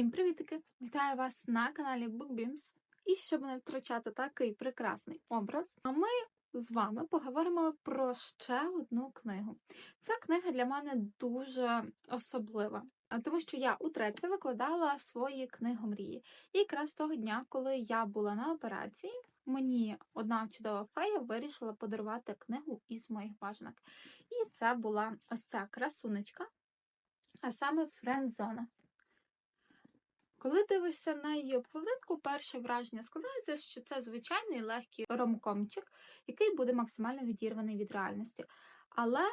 Всім привітики! Вітаю вас на каналі BookBeams. І щоб не втрачати такий прекрасний образ, ми з вами поговоримо про ще одну книгу. Ця книга для мене дуже особлива, тому що я у треці викладала свої книги мрії. І якраз того дня, коли я була на операції, мені одна чудова фея вирішила подарувати книгу із моїх бажанок. І це була ось ця красунечка, а саме Френдзона. Коли дивишся на її обкладинку, перше враження складається, що це звичайний легкий ромкомчик, який буде максимально відірваний від реальності. Але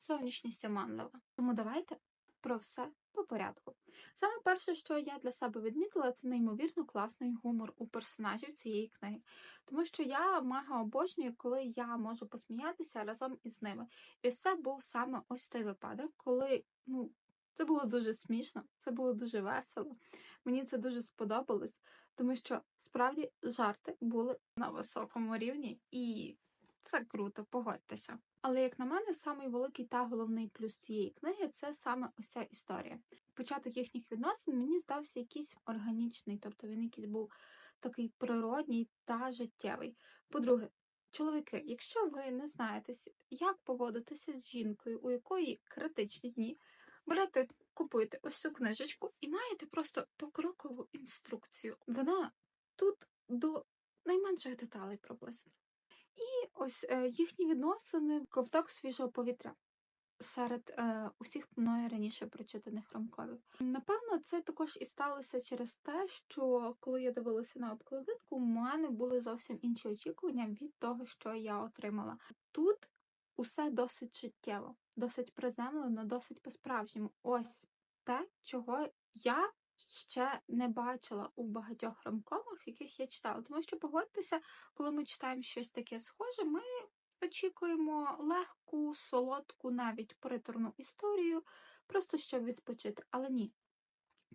зовнішність оманлива. Тому давайте про все по порядку. Саме перше, що я для себе відмітила, це неймовірно класний гумор у персонажів цієї книги. Тому що я мага обожнюю, коли я можу посміятися разом із ними. І це був саме ось той випадок, коли ну, це було дуже смішно, це було дуже весело. Мені це дуже сподобалось, тому що справді жарти були на високому рівні, і це круто, погодьтеся. Але, як на мене, самий великий та головний плюс цієї книги це саме ось історія. Початок їхніх відносин мені здався якийсь органічний, тобто він якийсь був такий природній та життєвий. По-друге, чоловіки, якщо ви не знаєте, як поводитися з жінкою, у якої критичні дні, берете, купуєте ось цю книжечку і маєте просто покрокову інструкцію. Вона тут до найменших деталей прописана. І ось е, їхні відносини, ковток свіжого повітря серед е, усіх мною раніше прочитаних ромковів. Напевно, це також і сталося через те, що коли я дивилася на обкладинку, у мене були зовсім інші очікування від того, що я отримала. Тут усе досить життєво, досить приземлено, досить по-справжньому. Ось те, чого я ще не бачила у багатьох ромковах, яких я читала. Тому що погодьтеся, коли ми читаємо щось таке схоже, ми очікуємо легку, солодку, навіть приторну історію, просто щоб відпочити. Але ні.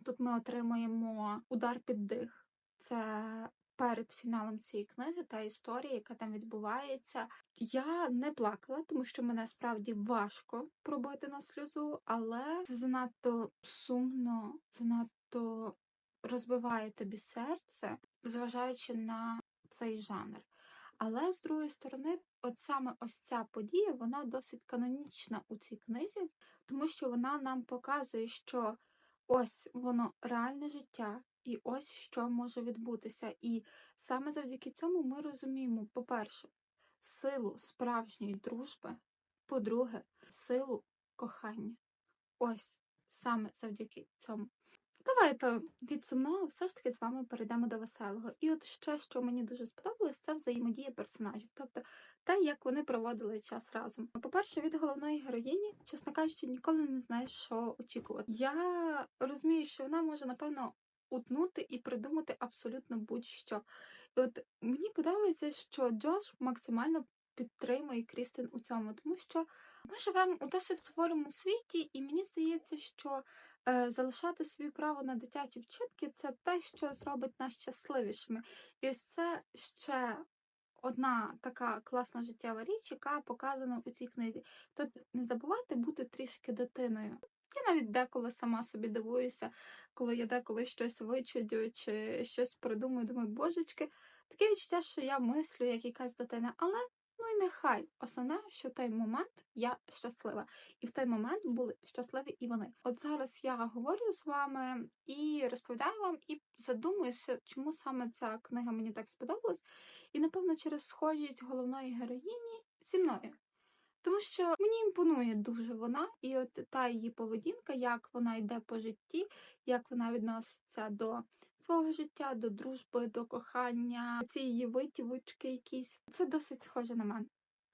Тут ми отримуємо удар під дих. Це перед фіналом цієї книги та історія, яка там відбувається. Я не плакала, тому що мене справді важко пробити на сльозу, але це занадто сумно, занадто розбиває тобі серце, зважаючи на цей жанр. Але з другої сторони, от саме ось ця подія, вона досить канонічна у цій книзі, тому що вона нам показує, що ось воно реальне життя, і ось що може відбутися. І саме завдяки цьому ми розуміємо, по-перше, силу справжньої дружби, по-друге, силу кохання. Ось саме завдяки цьому. Давайте від сумного все ж таки з вами перейдемо до веселого. І от ще, що мені дуже сподобалось, це взаємодія персонажів, тобто те, як вони проводили час разом. По-перше, від головної героїні, чесно кажучи, ніколи не знаєш, що очікувати. Я розумію, що вона може, напевно, утнути і придумати абсолютно будь-що. І от мені подобається, що Джош максимально підтримує Крістин у цьому, тому що ми живемо у досить суворому світі, і мені здається, що е, залишати собі право на дитячі вчинки це те, що зробить нас щасливішими. І ось це ще одна така класна життєва річ, яка показана у цій книзі. Тобто не забувайте бути трішки дитиною. Я навіть деколи сама собі дивуюся, коли я деколи щось вичудю чи щось придумую, думаю, божечки, таке відчуття, що я мислю як якась дитина, але ну і нехай. Основне, що в той момент я щаслива. І в той момент були щасливі і вони. От зараз я говорю з вами і розповідаю вам, і задумуюся, чому саме ця книга мені так сподобалась. І, напевно, через схожість головної героїні зі мною. Тому що мені імпонує дуже вона, і от та її поведінка, як вона йде по житті, як вона відноситься до свого життя, до дружби, до кохання, ці її витівочки якісь. Це досить схоже на мене.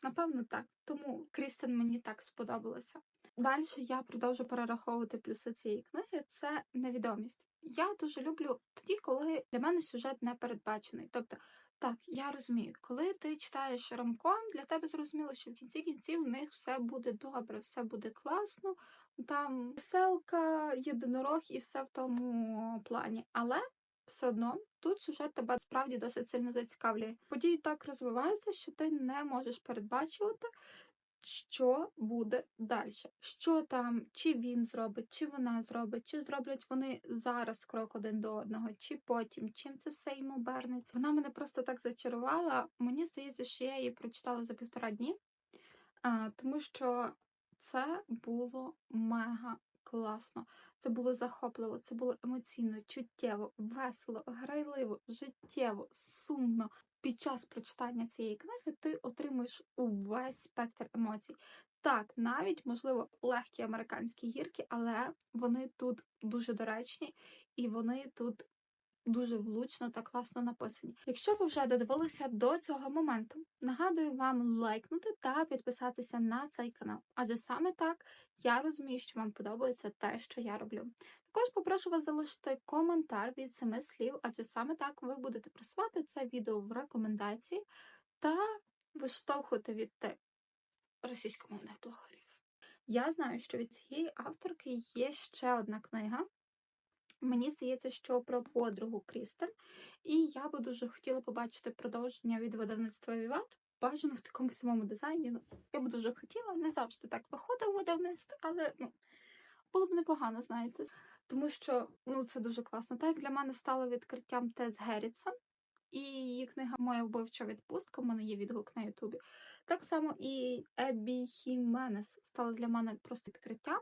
Напевно, так. Тому Крістен мені так сподобалася. Далі я продовжу перераховувати плюси цієї книги. Це невідомість. Я дуже люблю тоді, коли для мене сюжет не передбачений. Тобто так, я розумію, коли ти читаєш рамком, для тебе зрозуміло, що в кінці кінців у них все буде добре, все буде класно, там веселка, єдинорог і все в тому плані. Але все одно тут сюжет тебе справді досить сильно зацікавлює. Події так розвиваються, що ти не можеш передбачувати, що буде далі. Що там, чи він зробить, чи вона зробить, чи зроблять вони зараз крок один до одного, чи потім, чим це все їм обернеться. Вона мене просто так зачарувала. Мені здається, що я її прочитала за півтора дні, тому що це було мега класно. Це було захопливо, це було емоційно, чуттєво, весело, грайливо, життєво, сумно. Під час прочитання цієї книги ти отримуєш увесь спектр емоцій. Так, навіть, можливо, легкі американські гірки, але вони тут дуже доречні і вони тут дуже влучно та класно написані. Якщо ви вже додивилися до цього моменту, нагадую вам лайкнути та підписатися на цей канал, адже саме так я розумію, що вам подобається те, що я роблю. Також попрошу вас залишити коментар від семи слів, адже саме так ви будете просувати це відео в рекомендації та виштовхувати від російськомовних блогерів. Я знаю, що від цієї авторки є ще одна книга. Мені здається, що про подругу Крістен, і я би дуже хотіла побачити продовження від видавництва Віват. Бажано в такому самому дизайні. Ну, я би дуже хотіла, не завжди так виходить у видавництво, але ну, було б непогано, знаєте. Тому що ну, це дуже класно. Так як для мене стало відкриттям Тес Геррітсон, і її книга Моя вбивча відпустка, в мене є відгук на Ютубі. Так само і Ебі Хіменес стала для мене просто відкриттям.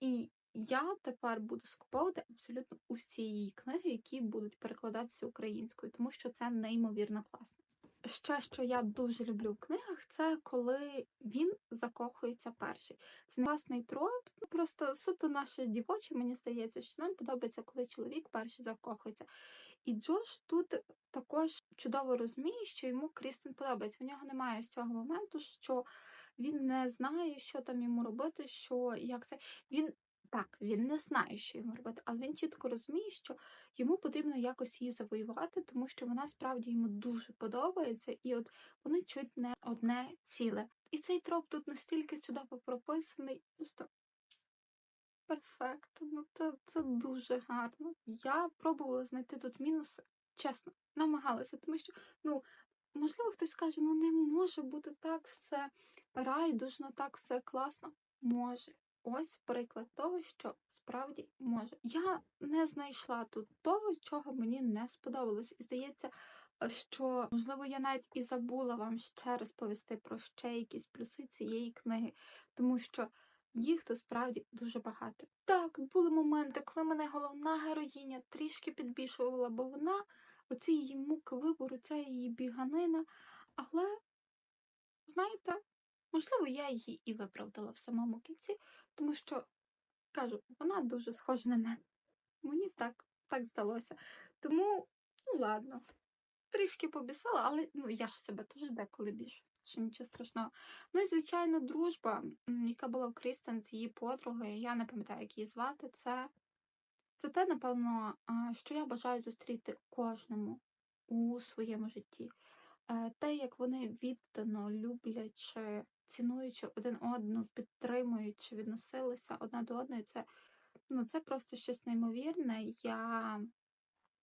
І я тепер буду скуповувати абсолютно усі її книги, які будуть перекладатися українською, тому що це неймовірно класно. Ще що я дуже люблю в книгах, це коли він закохується перший. Це не класний троп, ну, просто суто наше дівоче, мені здається, що нам подобається, коли чоловік перший закохується. І Джош тут також чудово розуміє, що йому Крістен подобається. В нього немає з цього моменту, що він не знає, що там йому робити, що як це. Він так, він не знає, що йому робити, але він чітко розуміє, що йому потрібно якось її завоювати, тому що вона справді йому дуже подобається, і от вони чуть не одне ціле. І цей троп тут настільки чудово прописаний, просто перфектно. Ну це, це дуже гарно. Я пробувала знайти тут мінуси, чесно, намагалася, тому що, ну. Можливо, хтось скаже, ну не може бути так все райдужно, так все класно. Може. Ось приклад того, що справді може. Я не знайшла тут того, чого мені не сподобалось. І здається, що, можливо, я навіть і забула вам ще розповісти про ще якісь плюси цієї книги, тому що їх тут справді дуже багато. Так, були моменти, коли мене головна героїня трішки підбільшувала, бо вона, оці її муки вибору, ця її біганина, але, знаєте, Можливо, я її і виправдала в самому кінці, тому що, кажу, вона дуже схожа на мене. Мені так так здалося. Тому, ну ладно, трішки побісила, але ну, я ж себе теж деколи більше, що нічого страшного. Ну і, звичайно, дружба, яка була в Крістен з її подругою, я не пам'ятаю, як її звати, це, це те, напевно, що я бажаю зустріти кожному у своєму житті. Е, те, як вони віддано люблячи цінуючи один одну, підтримуючи, відносилися одна до одної, це ну, це просто щось неймовірне. Я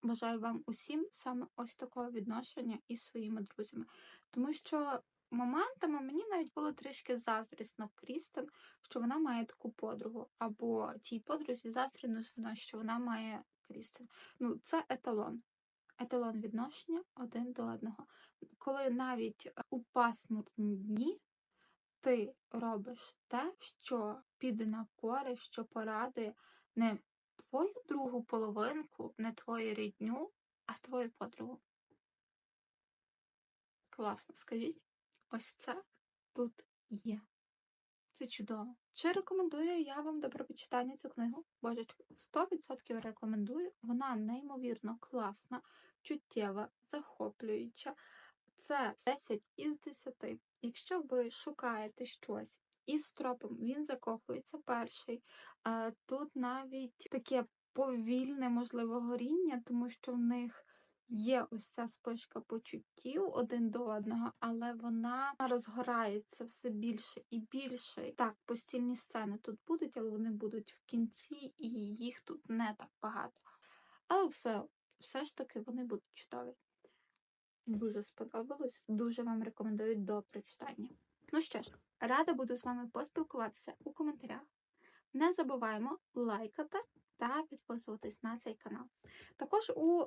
бажаю вам усім саме ось такого відношення із своїми друзями. Тому що моментами мені навіть було трішки заздрісно Крістен, що вона має таку подругу, або тій подрузі заздрісно, що вона має Крістен. Ну, це еталон. Еталон відношення один до одного. Коли навіть у пасмурні дні ти робиш те, що піде на користь, що порадує не твою другу половинку, не твою рідню, а твою подругу. Класно, скажіть, ось це тут є. Це чудово. Чи рекомендую я вам до прочитання цю книгу? Божечко, 100% рекомендую. Вона неймовірно класна, чуттєва, захоплююча. Це 10 із 10. Якщо ви шукаєте щось із тропом, він закохується перший. Тут навіть таке повільне, можливо, горіння, тому що в них є ось ця спишка почуттів один до одного, але вона розгорається все більше і більше. Так, постільні сцени тут будуть, але вони будуть в кінці, і їх тут не так багато. Але все, все ж таки вони будуть чудові. Дуже сподобалось, дуже вам рекомендую до прочитання. Ну що ж, Рада буду з вами поспілкуватися у коментарях. Не забуваємо лайкати та підписуватись на цей канал. Також у